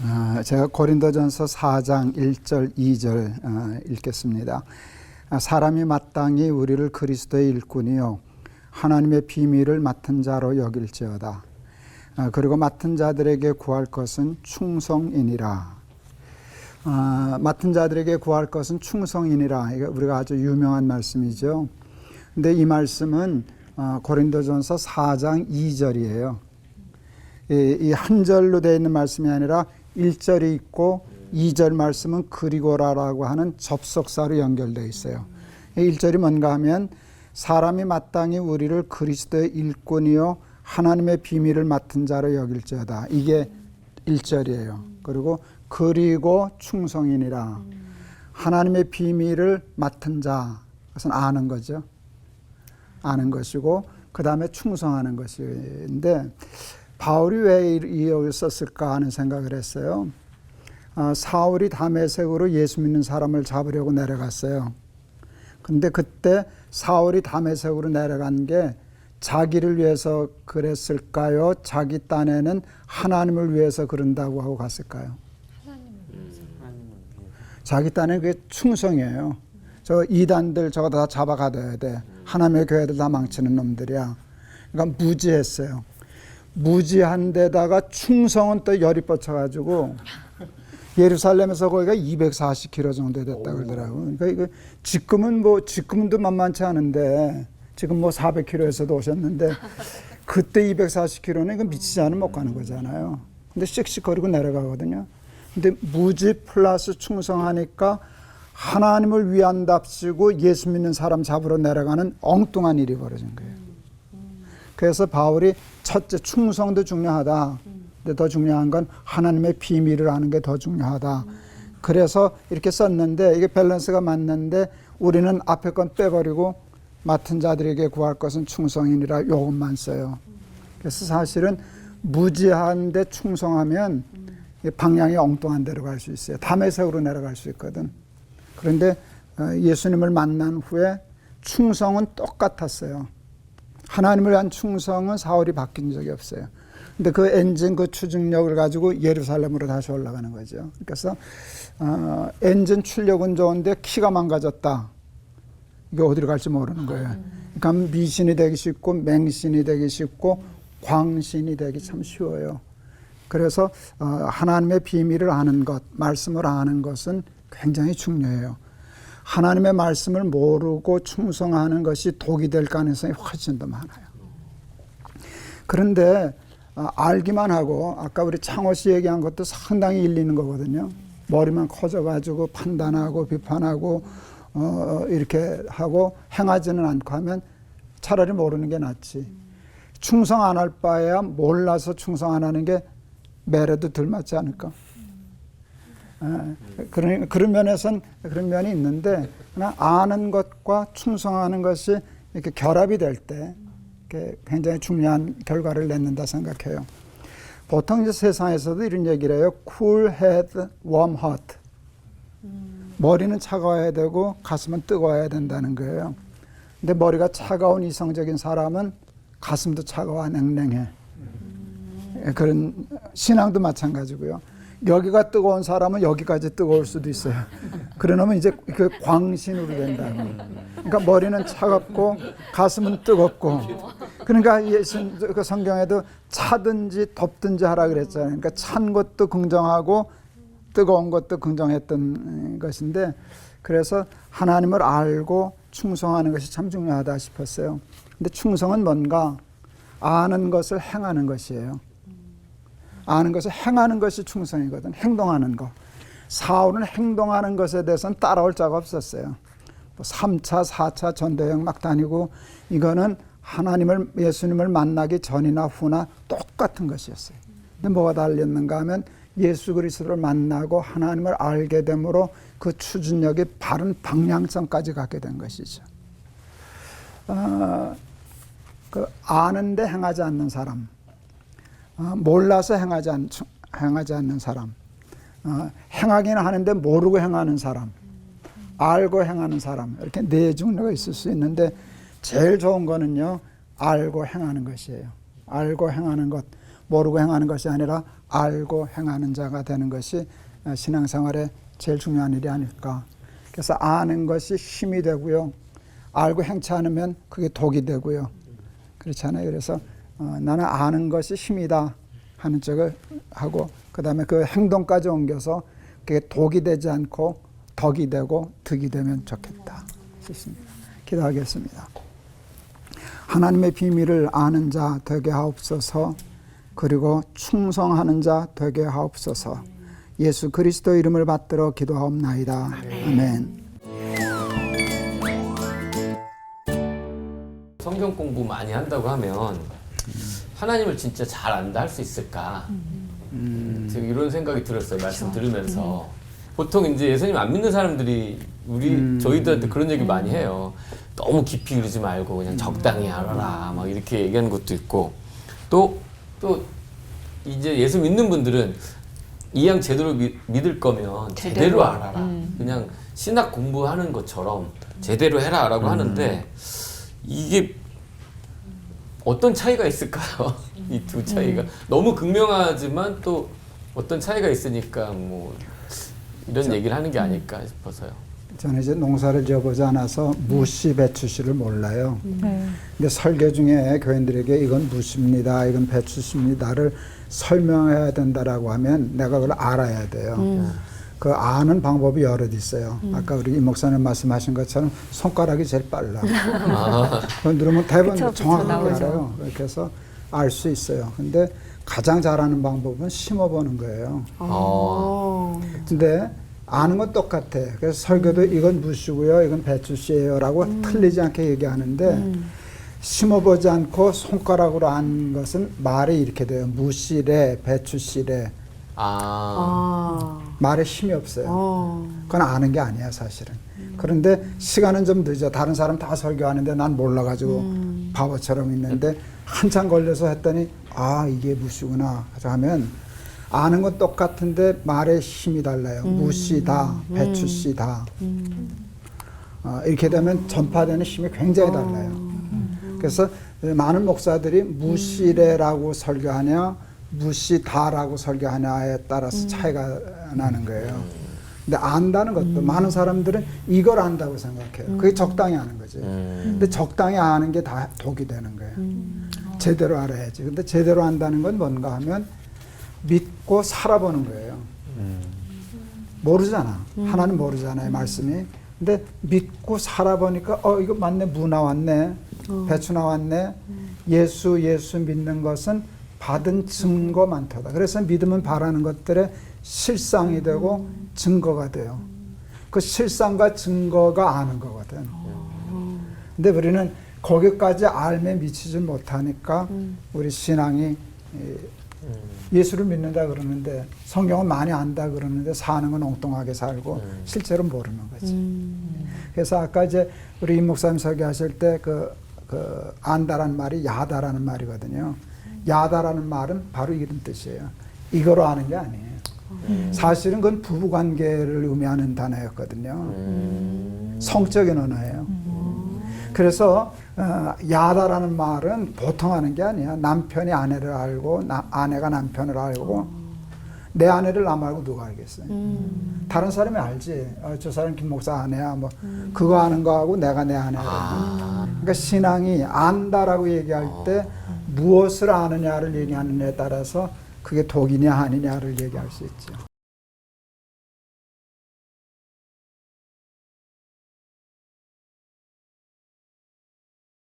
아, 제가 고린도전서 4장 1절 2절 아, 읽겠습니다. 아, 사람이 마땅히 우리를 그리스도의 일꾼이요 하나님의 비밀을 맡은 자로 여길지어다. 아, 그리고 맡은 자들에게 구할 것은 충성이니라. 아, 맡은 자들에게 구할 것은 충성이니라. 우리가 아주 유명한 말씀이죠. 근데 이 말씀은 아, 고린도전서 4장 2절이에요. 이 한 절로 되어 있는 말씀이 아니라 1절이 있고 2절 말씀은 그리고라라고 하는 접속사로 연결되어 있어요. 1절이 뭔가 하면 사람이 마땅히 우리를 그리스도의 일꾼이요 하나님의 비밀을 맡은 자로 여길지어다. 이게 1절이에요. 그리고 그리고 충성이니라. 하나님의 비밀을 맡은 자. 그것은 아는 거죠. 아는 것이고 그 다음에 충성하는 것인데 바울이 왜 이걸 썼을까 하는 생각을 했어요. 아, 사울이 다메섹으로 예수 믿는 사람을 잡으려고 내려갔어요. 근데 그때 사울이 다메섹으로 내려간 게 자기를 위해서 그랬을까요? 자기 딴에는 하나님을 위해서 그런다고 하고 갔을까요? 자기 딴에 그게 충성이에요. 저 이단들 저거 다 잡아가둬야 돼. 하나님의 교회들 다 망치는 놈들이야. 그러니까 무지했어요. 무지한 데다가 충성은 또 열이 뻗쳐가지고 예루살렘에서 거기가 240km 정도 됐다 그러더라고요. 그러니까 이거 지금은 뭐 지금도 만만치 않은데 지금 뭐 400km에서도 오셨는데 그때 240km는 이거 미치지 않으면 못 가는 거잖아요. 근데 씩씩거리고 내려가거든요. 근데 무지 플러스 충성하니까 하나님을 위한답시고 예수 믿는 사람 잡으러 내려가는 엉뚱한 일이 벌어진 거예요. 그래서 바울이 첫째 충성도 중요하다. 근데 더 중요한 건 하나님의 비밀을 아는 게 더 중요하다. 그래서 이렇게 썼는데 이게 밸런스가 맞는데 우리는 앞에 건 빼버리고 맡은 자들에게 구할 것은 충성이니라 요것만 써요. 그래서 사실은 무지한데 충성하면 방향이 엉뚱한 데로 갈 수 있어요. 담에색으로 내려갈 수 있거든. 그런데 어, 예수님을 만난 후에 충성은 똑같았어요. 하나님을 위한 충성은 사울이 바뀐 적이 없어요. 근데 그 엔진 그 추진력을 가지고 예루살렘으로 다시 올라가는 거죠. 그래서 어, 엔진 출력은 좋은데 키가 망가졌다. 이게 어디로 갈지 모르는 거예요. 그러니까 미신이 되기 쉽고 맹신이 되기 쉽고 광신이 되기 참 쉬워요. 그래서 어, 하나님의 비밀을 아는 것, 말씀을 아는 것은 굉장히 중요해요. 하나님의 말씀을 모르고 충성하는 것이 독이 될 가능성이 훨씬 더 많아요. 그런데 아, 알기만 하고 아까 우리 창호 씨 얘기한 것도 상당히 일리는 거거든요. 머리만 커져가지고 판단하고 비판하고 어, 이렇게 하고 행하지는 않고 하면 차라리 모르는 게 낫지. 충성 안 할 바에야 몰라서 충성 안 하는 게 매래도 덜 맞지 않을까? 예, 그런 그런 면에선 그런 면이 있는데 그러나 아는 것과 충성하는 것이 이렇게 결합이 될 때 굉장히 중요한 결과를 낸다 생각해요. 보통 이제 세상에서도 이런 얘기를 해요. cool head, warm heart. 머리는 차가워야 되고 가슴은 뜨거워야 된다는 거예요. 근데 머리가 차가운 이성적인 사람은 가슴도 차가워 냉랭해. 예, 그런 신앙도 마찬가지고요. 여기가 뜨거운 사람은 여기까지 뜨거울 수도 있어요. 그러면 이제 그 광신으로 된다. 그러니까 머리는 차갑고 가슴은 뜨겁고. 그러니까 예수 그 성경에도 차든지 덥든지 하라 그랬잖아요. 그러니까 찬 것도 긍정하고 뜨거운 것도 긍정했던 것인데 그래서 하나님을 알고 충성하는 것이 참 중요하다 싶었어요. 근데 충성은 뭔가 아는 것을 행하는 것이에요. 아는 것을 행하는 것이 충성이거든. 행동하는 거. 사울은 행동하는 것에 대해서는 따라올 자가 없었어요. 뭐 3차, 4차 전도여행 막 다니고 이거는 하나님을 예수님을 만나기 전이나 후나 똑같은 것이었어요. 근데 뭐가 달렸는가 하면 예수 그리스도를 만나고 하나님을 알게 되므로 그 추진력이 바른 방향성까지 갖게 된 것이죠. 어, 그 아는데 행하지 않는 사람, 어, 몰라서 행하지, 않, 행하지 않는 사람, 어, 행하기는 하는데 모르고 행하는 사람, 알고 행하는 사람 이렇게 네 종류가 있을 수 있는데 제일 좋은 거는요 알고 행하는 것이에요. 알고 행하는 것 모르고 행하는 것이 아니라 알고 행하는 자가 되는 것이 어, 신앙생활의 제일 중요한 일이 아닐까. 그래서 아는 것이 힘이 되고요. 알고 행치 않으면 그게 독이 되고요. 그렇잖아요. 그래서 어, 나는 아는 것이 힘이다 하는 쪽을 하고 그 다음에 그 행동까지 옮겨서 그게 독이 되지 않고 덕이 되고 득이 되면 좋겠다. 싶습니다. 기도하겠습니다. 하나님의 비밀을 아는 자 되게 하옵소서. 그리고 충성하는 자 되게 하옵소서. 예수 그리스도 이름을 받들어 기도하옵나이다. 아멘. 성경 공부 많이 한다고 하면 하나님을 진짜 잘 안다 할 수 있을까? 제가 이런 생각이 들었어요. 말씀 들으면서 보통 이제 예수님 안 믿는 사람들이 우리 저희들한테 그런 얘기 많이 해요. 너무 깊이 그러지 말고 그냥 적당히 알아라 막 이렇게 얘기하는 것도 있고 또 또 이제 예수 믿는 분들은 이양 제대로 믿, 믿을 거면 제대로, 제대로. 알아라. 그냥 신학 공부하는 것처럼 제대로 해라라고 하는데 이게 어떤 차이가 있을까요? 이 두 차이가 너무 극명하지만 또 어떤 차이가 있으니까 뭐 이런 얘기를 하는 게 아닐까 싶어서요. 저는 이제 농사를 지어보지 않아서 무씨 배추씨를 몰라요. 네. 근데 설교 중에 교인들에게 이건 무씨입니다, 이건 배추씨입니다를 설명해야 된다라고 하면 내가 그걸 알아야 돼요. 그 아는 방법이 여럿 있어요. 아까 우리 임 목사님 말씀하신 것처럼 손가락이 제일 빨라. 그걸 누르면 대부분 그쵸, 그쵸, 정확하게 나오죠. 알아요. 해서 알 수 있어요. 근데 가장 잘하는 방법은 심어보는 거예요. 어. 근데 아는 건 똑같아. 그래서 설교도 이건 무시고요, 이건 배추씨예요라고 틀리지 않게 얘기하는데 심어보지 않고 손가락으로 아는 것은 말이 이렇게 돼요. 무씨래, 배추씨래. 아. 아. 말에 힘이 없어요. 어. 그건 아는 게 아니야 사실은. 그런데 시간은 좀 늦어. 다른 사람 다 설교하는데 난 몰라가지고 바보처럼 있는데 한참 걸려서 했더니 아 이게 무시구나 하면 아는 건 똑같은데 말에 힘이 달라요. 무시다, 배추시다. 어, 이렇게 되면 전파되는 힘이 굉장히 달라요. 그래서 많은 목사들이 무시래라고 설교하냐, 무시 다라고 설교하냐에 따라서 차이가 나는 거예요. 근데 안다는 것도 많은 사람들은 이걸 안다고 생각해요. 그게 적당히 아는 거지. 음. 근데 적당히 아는 게 다 독이 되는 거예요. 제대로 알아야지. 근데 제대로 안다는 건 뭔가 하면 믿고 살아보는 거예요. 모르잖아. 하나는 모르잖아요, 말씀이. 근데 믿고 살아보니까 어 이거 맞네, 무 나왔네, 배추 나왔네. 예수 예수 믿는 것은 받은 증거 많도다. 그래서 믿음은 바라는 것들의 실상이 되고 증거가 돼요. 그 실상과 증거가 아는 거거든. 근데 우리는 거기까지 알매 미치지 못하니까 우리 신앙이 이, 예수를 믿는다 그러는데 성경을 많이 안다 그러는데 사는 건 엉뚱하게 살고 실제로 모르는 거지. 그래서 아까 이제 우리 임 목사님 설교하실 때그 그 안다라는 말이 야다라는 말이거든요. 야다라는 말은 바로 이런 뜻이에요. 이거로 아는 게 아니에요. 사실은 그건 부부 관계를 의미하는 단어였거든요. 음. 성적인 언어예요. 그래서 어, 야다라는 말은 보통 하는 게 아니야. 남편이 아내를 알고 나, 아내가 남편을 알고 내 아내를 나 말고 누가 알겠어요. 다른 사람이 알지. 어, 저 사람 김 목사 아내야. 뭐 그거 아는 거하고 내가 내 아내야. 아. 그러니까 신앙이 안다라고 얘기할 때 무엇을 아느냐를 얘기하느냐에 따라서 그게 독이냐 아니냐를 얘기할 수 있죠.